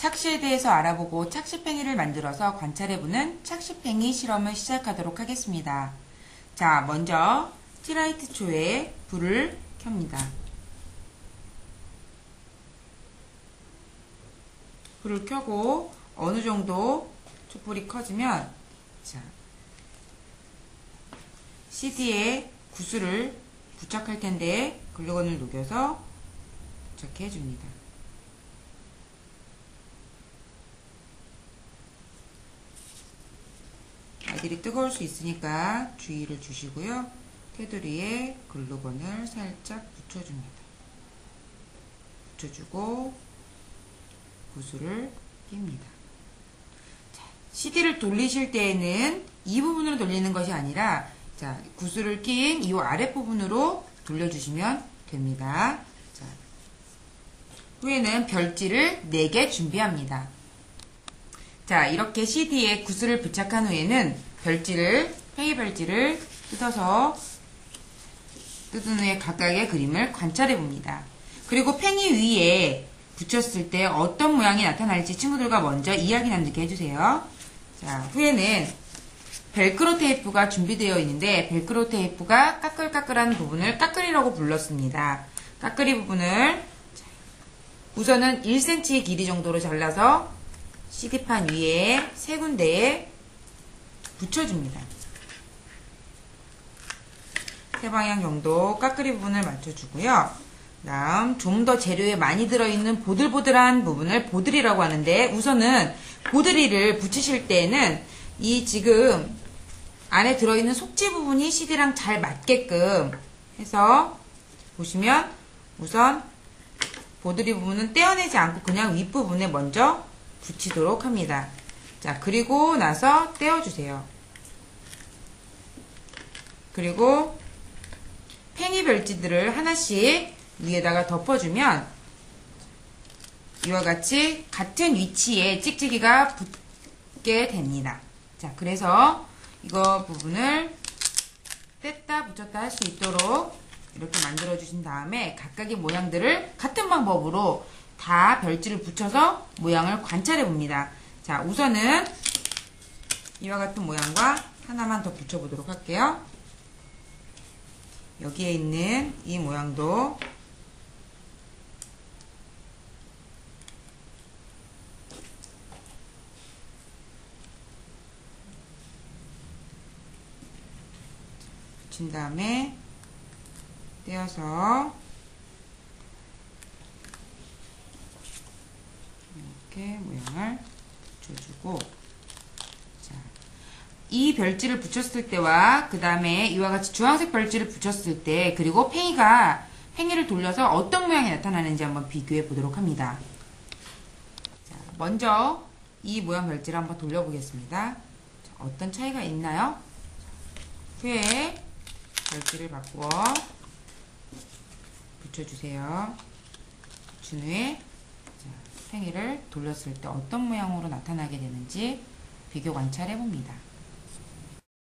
착시에 대해서 알아보고 착시팽이를 만들어서 관찰해보는 착시팽이 실험을 시작하도록 하겠습니다. 자, 먼저 티라이트 초에 불을 켭니다. 불을 켜고 어느 정도 촛불이 커지면 자, CD에 구슬을 부착할 텐데 글루건을 녹여서 부착해 줍니다. 아이들이 뜨거울 수 있으니까 주의를 주시고요. 테두리에 글루건을 살짝 붙여줍니다. 붙여주고 구슬을 낍니다. 자, CD를 돌리실 때에는 이 부분으로 돌리는 것이 아니라 자, 구슬을 낀 이 아랫부분으로 돌려주시면 됩니다. 자, 후에는 별지를 4개 준비합니다. 자, 이렇게 CD에 구슬을 부착한 후에는 별지를, 팽이 별지를 뜯어서 뜯은 후에 각각의 그림을 관찰해 봅니다. 그리고 팽이 위에 붙였을 때 어떤 모양이 나타날지 친구들과 먼저 이야기 나누게 해주세요. 자, 후에는 벨크로 테이프가 준비되어 있는데 벨크로 테이프가 까끌까끌한 부분을 까끌이라고 불렀습니다. 까끌이 부분을 우선은 1cm 길이 정도로 잘라서 CD판 위에 세 군데에 붙여줍니다. 세 방향 정도 까끌이 부분을 맞춰주고요. 다음 좀 더 재료에 많이 들어있는 보들보들한 부분을 보드리라고 하는데 우선은 보드리를 붙이실 때는 이 지금 안에 들어있는 속지 부분이 CD랑 잘 맞게끔 해서 보시면 우선 보드리 부분은 떼어내지 않고 그냥 윗부분에 먼저 붙이도록 합니다. 자, 그리고 나서 떼어주세요. 그리고 팽이 별지들을 하나씩 위에다가 덮어주면 이와 같이 같은 위치에 찍찍이가 붙게 됩니다. 자, 그래서 이거 부분을 뗐다 붙였다 할 수 있도록 이렇게 만들어 주신 다음에 각각의 모양들을 같은 방법으로 다 별지를 붙여서 모양을 관찰해 봅니다. 자, 우선은 이와 같은 모양과 하나만 더 붙여보도록 할게요. 여기에 있는 이 모양도 붙인 다음에 떼어서 이렇게 모양을 붙여주고 자, 이 별지를 붙였을 때와 그 다음에 이와 같이 주황색 별지를 붙였을 때 그리고 팽이가 팽이를 돌려서 어떤 모양이 나타나는지 한번 비교해 보도록 합니다. 자, 먼저 이 모양 별지를 한번 돌려보겠습니다. 자, 어떤 차이가 있나요? 후에 별지를 바꾸어 붙여주세요. 붙인 후에 팽이를 돌렸을 때 어떤 모양으로 나타나게 되는지 비교 관찰해 봅니다.